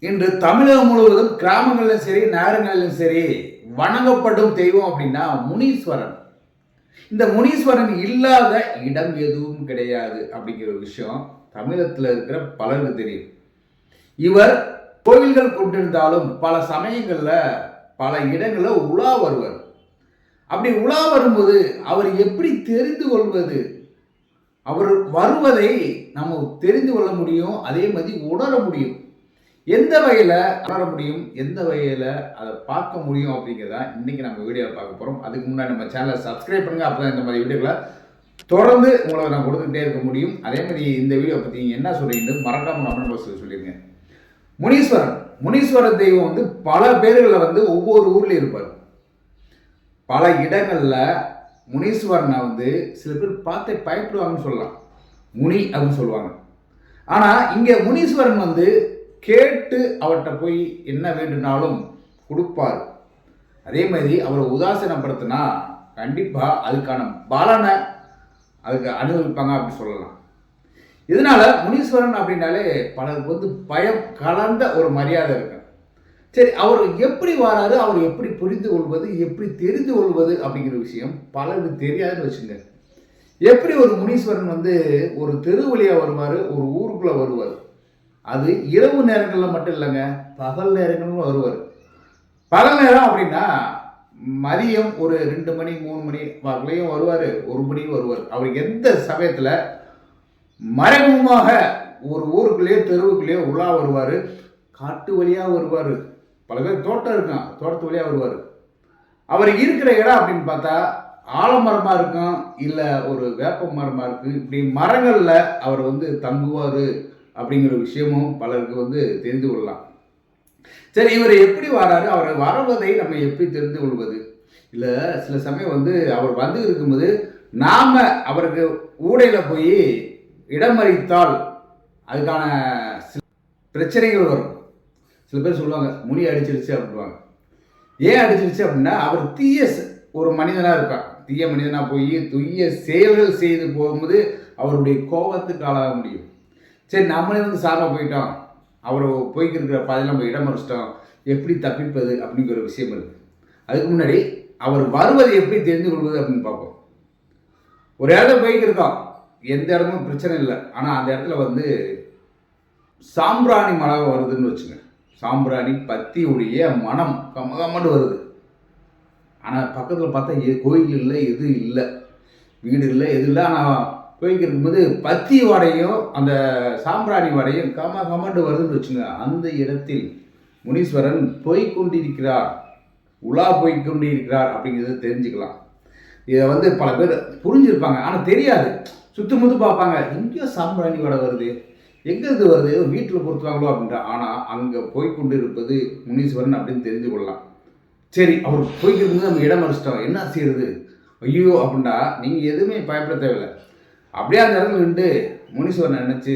இன்று தமிழகம் முழுவதும் கிராமங்களிலும் சரி நகரங்களிலும் சரி வணங்கப்படும் தெய்வம் அப்படின்னா முனீஸ்வரன். இந்த முனீஸ்வரன் இல்லாத இடம் எதுவும் கிடையாது அப்படிங்கிற ஒரு விஷயம் தமிழகத்தில் இருக்கிற பலருக்கு தெரியும். இவர் கோவில்கள் கொண்டிருந்தாலும் பல சமயங்களில் பல இடங்களில் உலா வருவார். அப்படி உலா வரும்போது அவர் எப்படி தெரிந்து கொள்வது? அவர் வருவதை நம்ம தெரிந்து கொள்ள முடியும் அதே மாதிரி உணர முடியும். எந்த வகையில் வளர முடியும் எந்த வகையில் அதை பார்க்க முடியும் அப்படிங்கிறத இன்னைக்கு நம்ம வீடியோவை பார்க்க போகிறோம் அதுக்கு முன்னாடி நம்ம சேனலை சப்ஸ்கிரைப் பண்ணுங்க அப்போ தான் இந்த மாதிரி வீடியோக்களை தொடர்ந்து உங்களுக்கு நான் கொடுத்துக்கிட்டே இருக்க முடியும். அதே மாதிரி இந்த வீடியோ பற்றி நீங்கள் என்ன சொல்றீங்கன்னு மறக்காம நம்ம பாக்ஸில் சொல்லிடுங்க முனீஸ்வரன் முனீஸ்வரன் தெய்வம் வந்து பல பேர்களில் வந்து ஒவ்வொரு ஊர்லேயும் இருப்பார். பல இடங்களில் முனீஸ்வரனை வந்து சில பேர் பார்த்து பயப்படுவாங்கன்னு சொல்லலாம். முனி அப்படின்னு சொல்லுவாங்க. ஆனால் இங்கே முனீஸ்வரன் வந்து கேட்டு அவர்கிட்ட போய் என்ன வேண்டுனாலும் கொடுப்பார். அதே மாதிரி அவரை உதாசீனப்படுத்தினா கண்டிப்பாக அதுக்கான பலனை அதுக்கு அனுபவிப்பாங்க அப்படின்னு சொல்லலாம். இதனால முனீஸ்வரன் அப்படின்னாலே பலருக்கு வந்து பயம் கலந்த ஒரு மரியாதை இருக்கு. சரி அவர் எப்படி வராரு அவர் எப்படி புரிந்து கொள்வது எப்படி தெரிந்து கொள்வது அப்படிங்கிற விஷயம் பலருக்கு தெரியாதுன்னு வச்சுங்க. எப்படி ஒரு முனீஸ்வரன் வந்து ஒரு தெரு வழியாக வருவார் ஒரு ஊருக்குள்ளே வருவார்? அது இரவு நேரங்களில் மட்டும் இல்லைங்க பகல் நேரங்களும் வருவார். பகல் நேரம் அப்படின்னா மதியம் ஒரு ரெண்டு மணி மூணு மணி வாக்குலையும் வருவார் ஒரு மணியும் வருவார். அவர் எந்த சமயத்தில் மறைமுகமாக ஒரு ஊருக்குள்ளேயோ தெருவுக்குள்ளேயோ உள்ளா வருவார் காட்டு வழியாக வருவார். பல பேர் தோட்டம் இருக்கான் தோட்டத்து வழியாக வருவார். அவர் இருக்கிற இடம் அப்படின்னு பார்த்தா ஆலமரமாக இருக்கும் இல்லை ஒரு வேப்ப மரமாக இருக்குது இப்படி மரங்களில் அவர் வந்து தங்குவார். அப்படிங்கிற விஷயமும் பலருக்கு வந்து தெரிந்து கொள்ளலாம். சரி இவர் எப்படி வராரு? அவர் வரவதை நம்ம எப்படி தெரிந்து கொள்வது? இல்லை சில சமயம் வந்து அவர் வந்து இருக்கும்போது நாம் அவருக்கு ஊடையில் போய் இடமறித்தால் அதுக்கான சில பிரச்சனைகள் வரும். சில பேர் சொல்லுவாங்க முனி அடிச்சிருச்சு அப்படிவாங்க ஏன் அடிச்சிருச்சு அப்படின்னா அவர் தீய ஒரு மனிதனாக இருப்பார். தீய மனிதனாக போய் தீய செயல்கள் செய்து போகும்போது அவருடைய கோபத்துக்கு ஆளாக முடியும். சரி நம்மளே வந்து சார்பாக போயிட்டோம். அவர் போய்க்கிருக்கிற பாதையில் நம்ம இடம் மறைச்சிட்டோம். எப்படி தப்பிப்பது அப்படிங்கிற ஒரு விஷயம் இருக்குது அதுக்கு முன்னாடி அவர் வருவதை எப்படி தெரிந்து கொள்வது அப்படின்னு பார்ப்போம். ஒரு இடத்துல போய்க்கிருக்கோம். எந்த இடமும் பிரச்சனை இல்லை. ஆனால் அந்த இடத்துல வந்து சாம்பிராணி மழை வருதுன்னு வச்சுங்க. சாம்பிராணி பத்தியுடைய மனம் கமகமன்னு வருது. ஆனால் பக்கத்தில் பார்த்தா கோயில் இல்லை எதுவும் இல்லை. வீடு இல்லை எது இல்லை. ஆனால் கோயிலுக்கு போது பத்தி வடையும் அந்த சாம்பிராணி வடையும் கம கமண்டு வருதுன்னு வச்சுங்க. அந்த இடத்தில் முனீஸ்வரன் போய்கொண்டிருக்கிறார். உலா போய்கொண்டிருக்கிறார் அப்படிங்கிறத தெரிஞ்சுக்கலாம். இதை வந்து பல பேர் புரிஞ்சிருப்பாங்க. ஆனால் தெரியாது. சுத்து முத்து பார்ப்பாங்க. எங்கேயோ சாம்பிராணி வடை வருது. எங்கே இது வருது? ஏதோ வீட்டில் பொறுத்துவாங்களோ அப்படின்ட்டு ஆனால் அங்கே போய்கொண்டு இருப்பது முனீஸ்வரன் அப்படின்னு தெரிஞ்சு கொள்ளலாம். சரி அவர் போய்க்கிறது நம்ம இடம் மறைச்சிட்டோம். என்ன செய்யறது? ஐயோ அப்படின்னா நீங்கள் எதுவுமே பயப்பட தேவையில்லை. அப்படியே அந்த இடத்துல நின்று முனீஸ்வரன் நினச்சி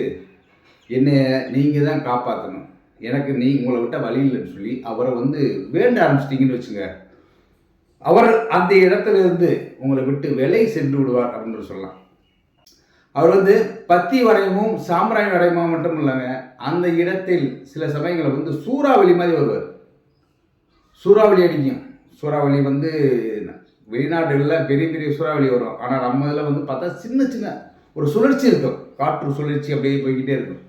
என்னை நீங்கள் தான் காப்பாற்றணும் எனக்கு நீ உங்களை விட்ட வழி இல்லைன்னு சொல்லி அவரை வந்து வேண்ட ஆரம்பிச்சிட்டிங்கன்னு வச்சுங்க. அவர் அந்த இடத்துல இருந்து உங்களை விட்டு விலை சென்று விடுவார் அப்படின்னு சொல்லலாம். அவர் வந்து பத்தி வரையமும் சாம்பிராயம் வரையமும் மட்டும் இல்லைங்க அந்த இடத்தில் சில சமயங்களில் வந்து சூறாவளி மாதிரி வருவார். சூறாவளி அடிக்கும். சூறாவளி வந்து வெளிநாடுகளில் பெரிய பெரிய சூறாவளி வரும். ஆனால் நம்ம இதில் வந்து பார்த்தா சின்ன சின்ன ஒரு சுழற்சி இருக்கும். காற்று சுழற்சி அப்படியே போய்கிட்டே இருக்கும்.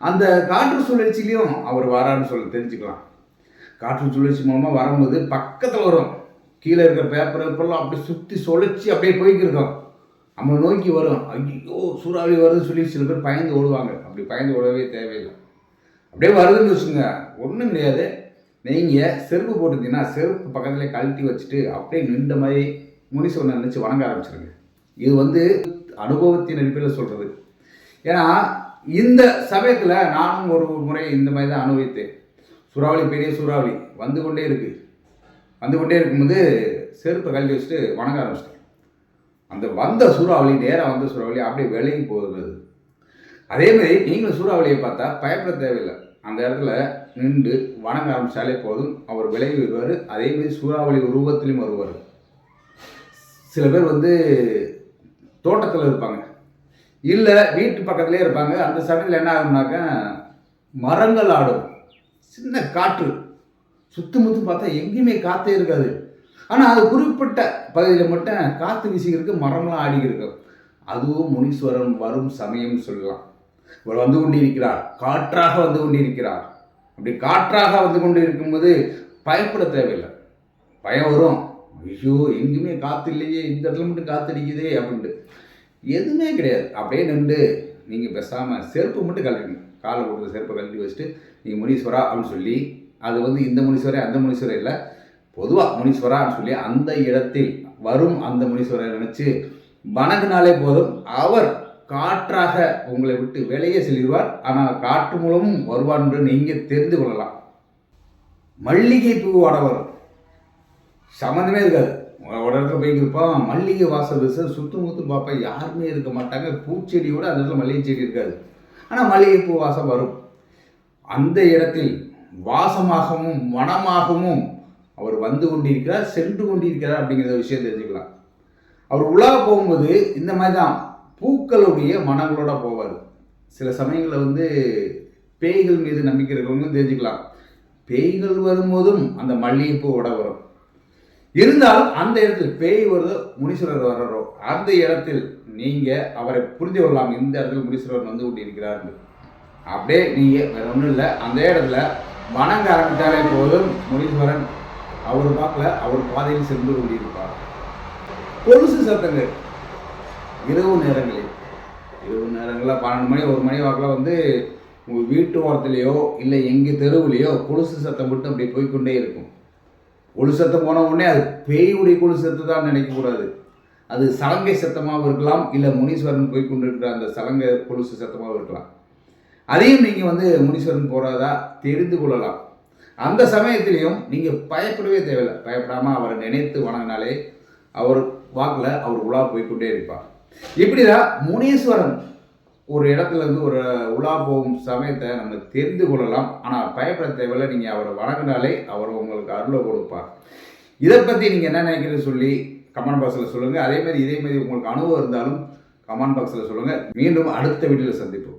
அந்த காற்று சுழற்சியிலையும் அவர் வரான்னு சொல்லி தெரிஞ்சுக்கலாம். காற்று சுழற்சி மூலமாக வரும்போது பக்கத்தில் வரும். கீழே இருக்கிற பேப்பர் பேப்பர்லாம் அப்படியே சுற்றி சுழற்சி அப்படியே போய்க்கு இருக்கோம். நம்ம நோக்கி வரும். ஐயோ சூறாவளி வருதுன்னு சொல்லி சில பேர் பயந்து ஓடுவாங்க. அப்படி பயந்து ஓடவே தேவையில்லை. அப்படியே வருதுன்னு வச்சுங்க ஒன்றும் கிடையாது. நீங்கள் செருப்பு போட்டிருந்தீங்கன்னா செருப்பு பக்கத்துலேயே கழட்டி வச்சுட்டு அப்படியே நின்ற மாதிரி முனீஸ்வரனை நினச்சி வணங்க ஆரம்பிச்சிருங்க. இது வந்து அனுபவத்தின் அடிப்படையில் சொல்கிறது ஏன்னா இந்த சமயத்தில் நானும் ஒரு முறை இந்த மாதிரி தான் அனுபவித்தேன். சூறாவளி பெரிய சூறாவளி வந்து கொண்டே இருக்குது வந்து கொண்டே இருக்கும்போது செருப்பை கழட்டி வச்சுட்டு வணங்க ஆரம்பிச்சிட்டேன். அந்த வந்த சூறாவளி நேராக வந்த சூறாவளி அப்படியே விலகி போகுது. அதே மாதிரி நீங்களும் சூறாவளியை பார்த்தா பயப்பட தேவையில்லை. அந்த இடத்துல நின்று வணங்க ஆரம்பித்தாலே போதும். அவர் விலகி வருவார். அதே மாதிரி சூறாவளி உருவத்திலையும் வருவார். சில பேர் வந்து தோட்டத்தில் இருப்பாங்க. இல்லை வீட்டு பக்கத்துலேயே இருப்பாங்க. அந்த சமயத்தில் என்ன ஆகும்னாக்கா மரங்கள் ஆடும். சின்ன காற்று. சுத்து முத்து பார்த்தா எங்கேயுமே காற்றே இருக்காது. ஆனால் அது குறிப்பிட்ட பகுதியில் மட்டும் காற்று வீசிக்கிறதுக்கு மரம்லாம் ஆடி இருக்கும். அதுவும் முனீஸ்வரன் வரும் சமயம்னு சொல்லலாம். இவர் வந்து கொண்டிருக்கிறார். காற்றாக வந்து கொண்டிருக்கிறார். அப்படி காற்றாக வந்து கொண்டு இருக்கும்போது பயப்பட தேவையில்லை. பயம் வரும். ஐயோ எங்கேயுமே காற்று இல்லையே இந்த இடத்துல மட்டும் காற்று அடிக்குதே அப்படின்ட்டு. எதுவுமே கிடையாது. அப்படியே நின்று நீங்கள் பேசாமல் செருப்பு மட்டும் கழட்டுங்க காலை கொடுத்த செருப்பை கழட்டி வச்சுட்டு நீங்கள் முனீஸ்வரா அப்படின்னு சொல்லி அது வந்து இந்த முனீஸ்வரே அந்த முனீஸ்வரே இல்லை. பொதுவாக முனீஸ்வரான்னு சொல்லி அந்த இடத்தில் வரும் அந்த முனீஸ்வரை நினச்சி வணங்கினாலே போதும். அவர் காற்றாக உங்களை விட்டு வெளியே செல்கிறார். ஆனால் காற்று மூலமும் வருவார் என்று நீங்கள் தெரிந்து கொள்ளலாம். மல்லிகை பூ வரும் சம்மந்தமே இருக்காது. ஒரு இடத்துல போய்க்கிருப்போம் மல்லிகை வாசல் வீச சுத்தம் முத்து பார்ப்பேன். யாருமே இருக்க மாட்டாங்க. பூச்செடியோட அந்த இடத்துல மல்லிகை செடி இருக்காது. ஆனால் மல்லிகை பூ வாசம் வரும். அந்த இடத்தில் வாசமாகவும் மனமாகவும் அவர் வந்து கொண்டிருக்கிறார் சென்று கொண்டிருக்கிறார் அப்படிங்கிற விஷயம் தெரிஞ்சுக்கலாம். அவர் உலா போகும்போது இந்த மாதிரி தான் பூக்களுடைய மனங்களோட போவார். சில சமயங்களில் வந்து பேய்கள் மீது நம்பிக்கை இருக்கிறவங்களும் தெரிஞ்சுக்கலாம். பேய்கள் வரும்போதும் அந்த மல்லிகைப்பூவோட வரும். இருந்தாலும் அந்த இடத்தில் பேய் வருதோ முனீஸ்வரர் வர்றோ அந்த இடத்தில் நீங்கள் அவரை புரிந்து கொள்ளலாம். இந்த இடத்துல முனீஸ்வரர் வந்து கொண்டிருக்கிறார் அப்படியே நீங்கள் வேற ஒன்றும் இல்லை. அந்த இடத்துல வணங்க ஆரம்பித்தாலே போதும் முனீஸ்வரன். அவர் பார்க்கல அவர் பாதையில் சென்று கொண்டிருப்பார். கொலுசு சத்தங்கள் இரவு நேரங்களில் இரவு நேரங்களில் பன்னெண்டு மணி ஒரு மணி வாக்கில் வந்து உங்கள் வீட்டு ஓரத்துலேயோ இல்லை எங்கள் தெருவுலேயோ கொலுசு சத்தம் மட்டும் அப்படி போய்க்கொண்டே இருக்கும். கொலு சத்தம் போன உடனே அது பேயுடைய கொலு சத்து தான் நினைக்கக்கூடாது அது சலங்கை சத்தமாகவும் இருக்கலாம் இல்லை முனீஸ்வரன் போய்கொண்டிருக்கிற அந்த சலங்கை கொலுசு சத்தமாகவும் இருக்கலாம். அதையும் நீங்கள் வந்து முனீஸ்வரன் போகிறதா தெரிந்து கொள்ளலாம். அந்த சமயத்திலையும் நீங்கள் பயப்படவே தேவையில்லை. பயப்படாமல் அவரை நினைத்து வணங்கினாலே அவர் வாக்கில் அவர் உலா போய்க்கொண்டே இருப்பார். இப்படிதான் முனீஸ்வரன் ஒரு இடத்துல இருந்து ஒரு உலா போகும் சமயத்தை நம்ம தெரிந்து கொள்ளலாம். ஆனால் பயப்பட தேவையில்லை. நீங்கள் அவரை வணங்கினாலே அவர் உங்களுக்கு அருளை கொடுப்பார். இதை பற்றி நீங்கள் என்ன நினைக்கிறீங்க சொல்லி கமெண்ட் பாக்ஸில் சொல்லுங்கள் அதே மாதிரி இதே மாதிரி உங்களுக்கு அனுபவம் இருந்தாலும் கமெண்ட் பாக்ஸில் சொல்லுங்கள் மீண்டும் அடுத்த வீட்டில் சந்திப்போம்.